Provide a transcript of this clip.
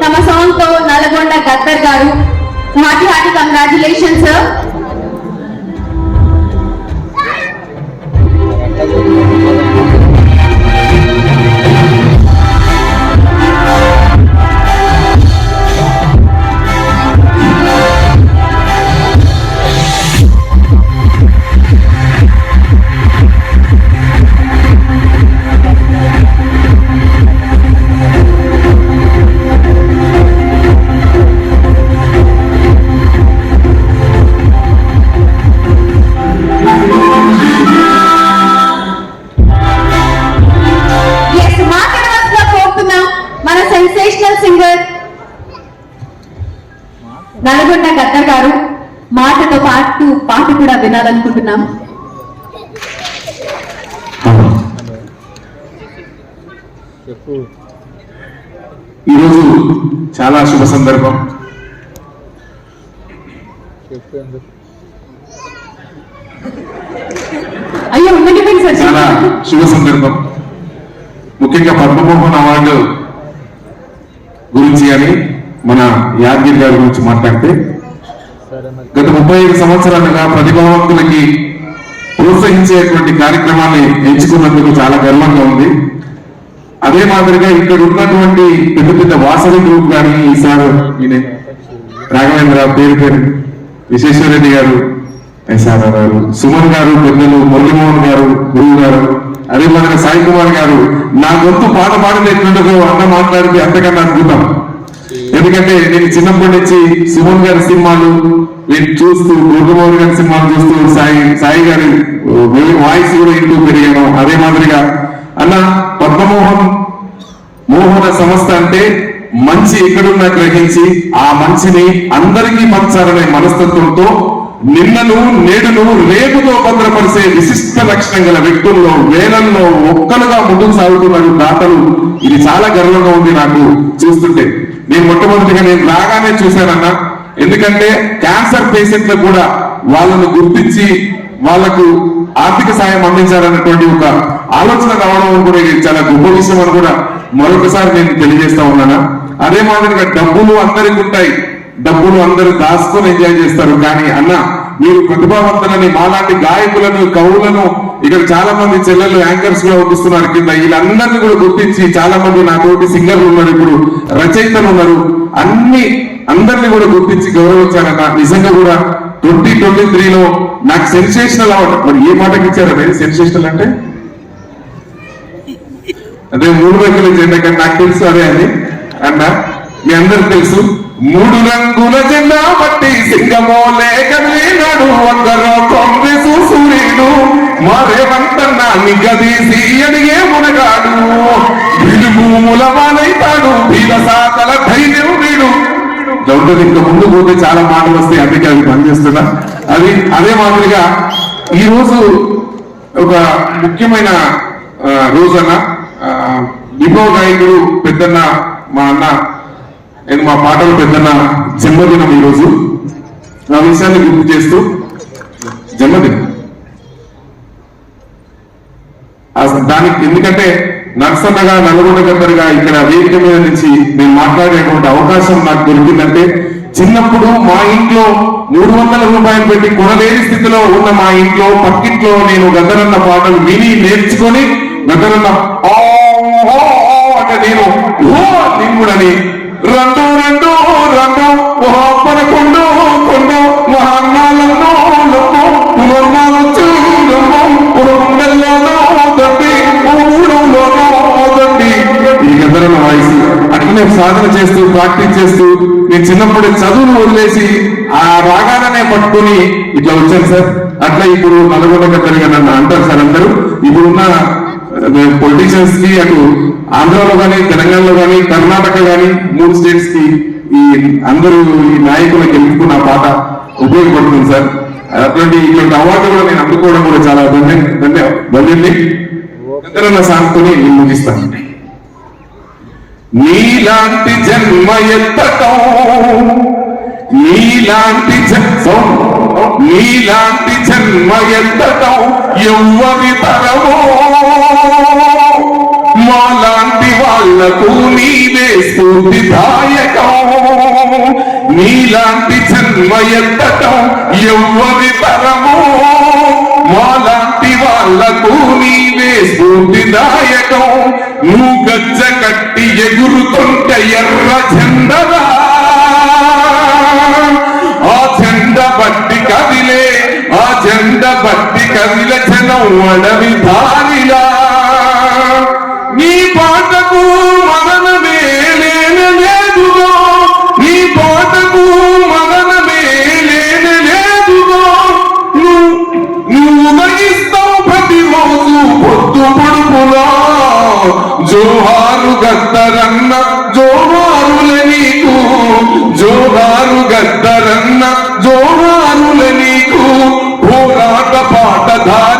తమ సాంగ్తో Nalgonda Gaddar garu hearty hearty congratulation sir sensational singer Nalgonda Gaddar garu మాటతో పాటు పాట కూడా వినాలనుకుంటున్నాం. ఈరోజు చాలా శుభ సందర్భం. అయ్యో చాలా శుభ సందర్భం. ముఖ్యంగా పద్మమోహన్ అవార్డు గురించి అని మన యాదగిరి గారి గురించి మాట్లాడితే గత ముప్పై ఐదు సంవత్సరాలుగా ప్రతిభావంతులకి ప్రోత్సహించేటువంటి కార్యక్రమాన్ని ఎంచుకున్నందుకు చాలా గర్వంగా ఉంది. అదే మాదిరిగా ఇక్కడ ఉన్నటువంటి పెద్ద పెద్ద వాసవి గ్రూప్ కానీ ఈసారి ఈయన రాఘవేంద్ర పేరు పేరు విశ్వేశ్వరరెడ్డి గారు ఎస్ఆర్ఆర్ గారు సుమన్ గారు పెద్దలు మురళీమోహన్ గారు గురువు గారు అదే మాదిరిగా సాయి కుమార్ గారు. నా గొంతు పాట పాడినట్లుండదు అన్న మాట్లాడితే అంతకన్నా అద్భుతం. ఎందుకంటే నేను చిన్నప్పటి నుంచి సుమన్ గారి సినిమాలు నేను చూస్తూ దుర్గమోహన్ గారి సినిమాలు చూస్తూ సాయి సాయి గారి వాయిస్ కూడా ఇంటూ పెరిగాను. అదే మాదిరిగా అన్న పద్మమోహన్ మోహన సంస్థ అంటే మంచి ఎక్కడున్నా గ్రహించి ఆ మంచిని అందరికీ పంచాలనే మనస్తత్వంతో నిన్నను నేడును రేపుతో భద్రపరిచే విశిష్ట లక్షణం గల వ్యక్తుల్లో వేలల్లో ఒక్కలుగా ముందుకు సాగుతున్నారు దాతలు ఇది చాలా గర్వంగా ఉంది నాకు చూస్తుంటే. నేను మొట్టమొదటిగా నేను రాగానే చూశానన్నా. ఎందుకంటే క్యాన్సర్ పేషెంట్లు కూడా వాళ్ళను గుర్తించి వాళ్ళకు ఆర్థిక సాయం అందించాలన్నటువంటి ఒక ఆలోచన రావడం కూడా ఇది చాలా గొప్ప విషయం అని కూడా మరొకసారి నేను తెలియజేస్తా ఉన్నానా. అదే మాదిరిగా డబ్బులు అందరికి ఉంటాయి. డబ్బులు అందరు దాచుకొని ఎంజాయ్ చేస్తారు. కానీ అన్న మీరు ప్రతిభావంతులని మాలాంటి గాయకులను కవులను ఇక్కడ చాలా మంది చెల్లెలు యాంకర్స్గా వస్తున్నారు కింద. వీళ్ళందరినీ కూడా గుర్తించి చాలా మంది నా తోటి సింగర్లు ఉన్నారు ఇప్పుడు రచయితలు ఉన్నారు. అన్ని అందరినీ కూడా గుర్తించి గౌరవించారన్న నిజంగా కూడా ట్వంటీ ట్వంటీ త్రీలో నాకు సెన్సేషనల్ అవార్డు. మరి ఏ మాటకి ఇచ్చారు? సెన్సేషనల్ అంటే? అదే మూడు రంగుల జెండా కానీ నాకు తెలుసు అదే అని అన్న మీ అందరికి తెలుసు మూడు రంగుల జెండా బట్టి సింగమో లేకనాడు అందరూ కాంగ్రెస్ సూర్యుడు. మరేమంతన్న నిగదీసి అడిగే మునగాడు. విలుభూముల వానైతాడు వీల ధైర్యం వీడు. దౌర్జన్యం ఇంకా ముందు పోతే చాలా మాటలు వస్తాయి అందుకే అవి పనిచేస్తున్నా. అది అదే మాదిరిగా ఈ రోజు ఒక ముఖ్యమైన రోజన్న ఆ, విభవ గాయకుడు పెద్దన్న మా అన్న నేను మా పాటలు పెద్దన్న జన్మదినం ఈ రోజు. ఆ విషయాన్ని గుర్తు చేస్తూ జన్మదినం అసలు దానికి ఎందుకంటే నర్సన్నగా నల్గొండ గద్దరుగా ఇక్కడ వేదిక మీద నుంచి నేను మాట్లాడేటువంటి అవకాశం నాకు దొరికిందంటే చిన్నప్పుడు మా ఇంట్లో మూడు వందల రూపాయలు పెట్టి కొనలేని స్థితిలో ఉన్న మా ఇంట్లో పక్కింట్లో నేను గద్దరన్న పాటలు విని నేర్చుకొని గద్దరన్న అంటే నేను ఓ నిన్నుడని రెండు రెండు సాధన చేస్తూ ప్రాక్టీస్ చేస్తూ నేను చిన్నప్పుడు చదువును వదిలేసి ఆ రాగాలనే పట్టుకొని ఇట్లా వచ్చాను సార్. అట్లా ఇప్పుడు నల్గొండ గద్దరిగా నన్ను అంటారు సార్ అందరూ. ఇప్పుడున్న పొలిటీషియన్స్కి అటు ఆంధ్రాలో కానీ తెలంగాణలో కానీ కర్ణాటక కానీ మూడు స్టేట్స్కి ఈ అందరూ ఈ నాయకులకు గెలుపుకున్న పాట ఉపయోగపడుతుంది సార్? అటువంటి ఇటువంటి అవార్డు కూడా నేను అందుకోవడం కూడా చాలా ధన్య ధన్య ధన్యండి ఇద్దరన్న నేను ముగిస్తాను. నీలాంటి జన్మ ఎత్తటం నీలాంటి జన్మ నీలాంటి జన్మ ఎత్తటం ఎవ్వరి తరమో. మాలాంటి వాళ్ళకు నీవే స్ఫూర్తిదాయకం నీలాంటి జన్మ ఎత్తటం ఎవ్వరి తరము. మాలాంటి వాళ్ళకు నీవే స్ఫూర్తిదాయకం. నువ్వు గజ్జ కట్టి ఎగురుతుంట ఎర్ర జెండలా ఆ జెండ బట్టి కదిలే ఆ జెండ బట్టి కదిల జనం అడవి దారిలా. నీ పాటకు మరణమే లేదుగో నీ పాటకు మరణమే లేదుగో నువ్వు నువ్వు ఉదయిస్తావు ప్రతిరోజు పొద్దు పొడుపులో జోహారు గద్దరన్న జోహారుల నీకు. జోహారు గద్దరన్న జోహారుల నీకు. పోరాట పాటధార